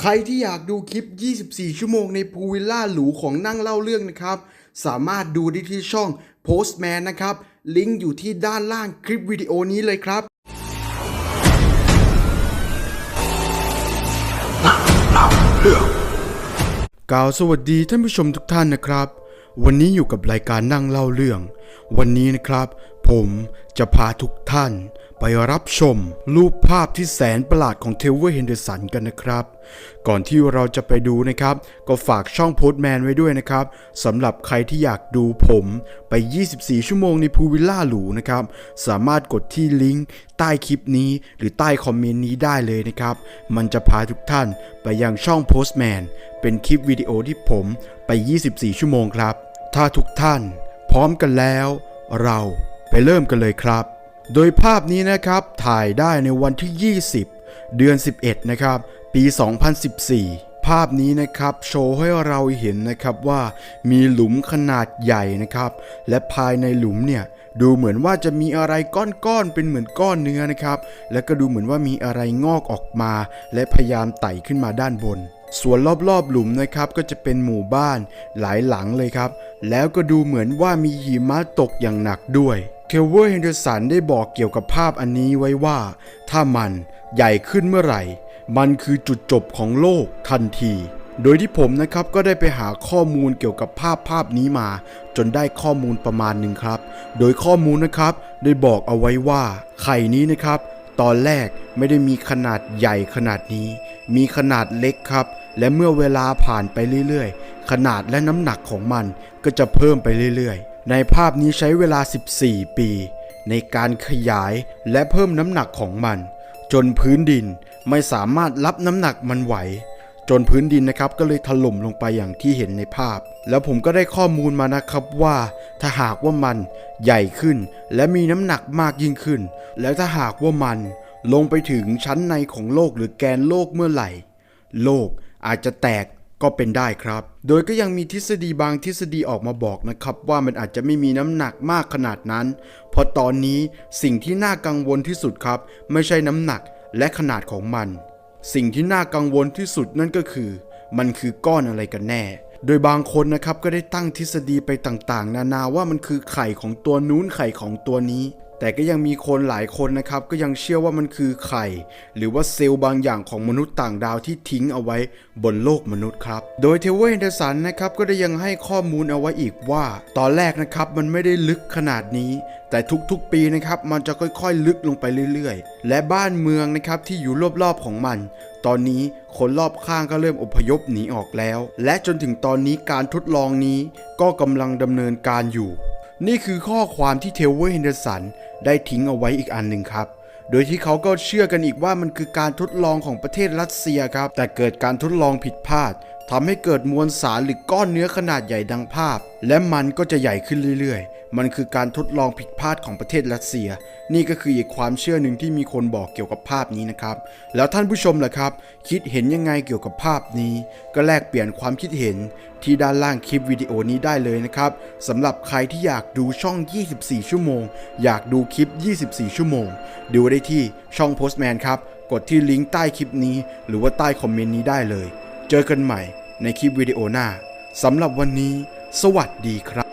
ใครที่อยากดูคลิป 24 ชั่วโมงในพูลวิลล่าหรูของนั่งเล่าเรื่องนะครับ สามารถดูได้ที่ช่อง Postman นะครับ ลิงก์อยู่ที่ด้านล่างคลิปวิดีโอนี้เลยครับ กล่าวสวัสดีท่านผู้ชมทุกท่านนะครับ วันนี้อยู่กับรายการนั่งเล่าเรื่อง วันนี้นะครับผมจะพาทุกท่านไปรับชมรูปภาพที่แสนประหลาดของเทเวอร์เฮนเดอร์สันกันนะครับ ก่อนที่เราจะไปดูนะครับ ก็ฝากช่องโพสแมนไว้ด้วยนะครับสำหรับใครที่อยากดูผมไป 24 ชั่วโมงในพูวิลล่าหรูนะครับ สามารถกดที่ลิงก์ใต้คลิปนี้ หรือใต้คอมเมนต์นี้ได้เลยนะครับ มันจะพาทุกท่านไปยังช่องโพสแมนเป็นคลิปวิดีโอที่ผมไป 24 ชั่วโมงครับ ถ้าทุกท่าน ร้อมกันแล้ว เราไปเริ่มกันเลยครับ โดยภาพนี้นะครับถ่ายได้ในวันที่ 20 เดือน 11 นะครับ ปี 2014 ภาพนี้นะครับโชว์ให้เราเห็นนะครับว่ามีหลุมขนาดใหญ่นะครับ และภายในหลุมเนี่ยดูเหมือนว่าจะมีอะไรก้อนๆ เป็นเหมือนก้อนเนื้อนะครับ และก็ดูเหมือนว่ามีอะไรงอกออกมา และพยายามไต่ขึ้นมาด้านบน ส่วนรอบๆหลุมนะครับก็จะเป็นหมู่บ้านหลายหลังเลยครับ แล้วก็ดูเหมือนว่ามีหิมะตกอย่างหนักด้วยเทเวอร์เฮนเดอร์สันได้บอกเกี่ยวกับภาพอันนี้ไว้ว่า ถ้ามันใหญ่ขึ้นเมื่อไหร่ มันคือจุดจบของโลกทันที โดยที่ผมนะครับก็ได้ไปหาข้อมูลเกี่ยวกับภาพภาพนี้มา จนได้ข้อมูลประมาณหนึ่งครับ โดยข้อมูลนะครับได้บอกเอาไว้ว่า ไข่นี้นะครับ ตอนแรกไม่ได้มีขนาดใหญ่ขนาดนี้ มีขนาดเล็กครับ และเมื่อเวลาผ่านไปเรื่อยๆ ขนาดและน้ำหนักของมันก็จะเพิ่มไปเรื่อยๆ ในภาพนี้ใช้เวลา 14 ปี ในการขยายและเพิ่มน้ำหนักของมัน จนพื้นดินไม่สามารถรับน้ำหนักมันไหว จนพื้นดินนะครับก็เลยถล่มลงไปอย่างที่เห็นในภาพ แล้วผมก็ได้ข้อมูลมานะครับว่า ถ้าหากว่ามันใหญ่ขึ้น และมีน้ำหนักมากยิ่งขึ้น แล้วถ้าหากว่ามัน ลงไปถึงชั้นในของโลกหรือแกนโลกเมื่อไหร่ โลกอาจจะแตกก็เป็นได้ครับ โดยก็ยังมีทฤษฎีบางทฤษฎีออกมาบอกนะครับว่ามันอาจจะไม่มีน้ำหนักมากขนาดนั้น เพราะตอนนี้สิ่งที่น่ากังวลที่สุดครับ ไม่ใช่น้ำหนักและขนาดของมัน สิ่งที่น่ากังวลที่สุดนั่นก็คือ มันคือก้อนอะไรกันแน่ โดยบางคนนะครับก็ได้ตั้งทฤษฎีไปต่างๆ นานาว่ามันคือไข่ของตัวนู้นไข่ของตัวนี้ แต่ก็ยังมีคนหลายคนนะครับก็ยังเชื่อว่ามันคือไข่ หรือว่าเซลล์บางอย่างของมนุษย์ต่างดาวที่ทิ้งเอาไว้บนโลกมนุษย์ครับ โดยเทเวเฮนเดอร์สันนะครับก็ได้ยังให้ข้อมูลเอาไว้อีกว่า ตอนแรกนะครับมันไม่ได้ลึกขนาดนี้ แต่ทุกๆปีนะครับมันจะค่อยๆ ลึกลงไปเรื่อยๆ และบ้านเมืองนะครับที่อยู่รอบๆของมัน ตอนนี้คนรอบข้างก็เริ่มอพยพหนีออกแล้ว และจนถึงตอนนี้การทดลองนี้ก็กำลังดำเนินการอยู่ นี่คือข้อความที่เทเวอร์เฮนเดอร์สันได้ทิ้งเอาไว้อีกอันหนึ่งครับ โดยที่เขาก็เชื่อกันอีกว่ามันคือการทดลองของประเทศรัสเซียครับ แต่เกิดการทดลองผิดพลาดทำให้เกิดมวลสารหรือก้อนเนื้อขนาดใหญ่ดังภาพ และมันก็จะใหญ่ขึ้นเรื่อยๆ มันคือการทดลองผิดพลาดของประเทศรัสเซีย นี่ก็คืออีกความเชื่อหนึ่งที่มีคนบอกเกี่ยวกับภาพนี้นะครับ แล้วท่านผู้ชมล่ะครับ คิดเห็นยังไงเกี่ยวกับภาพนี้ ก็แลกเปลี่ยนความคิดเห็นที่ด้านล่างคลิปวิดีโอนี้ได้เลยนะครับสำหรับใครที่อยากดูช่อง 24 ชั่วโมง อยากดูคลิป 24 ชั่วโมง ดูได้ที่ช่อง Postman ครับ กดที่ลิงก์ใต้คลิปนี้ หรือว่าใต้คอมเมนต์นี้ได้เลย เจอกันใหม่ในคลิปวิดีโอหน้าสำหรับวันนี้ สวัสดีครับ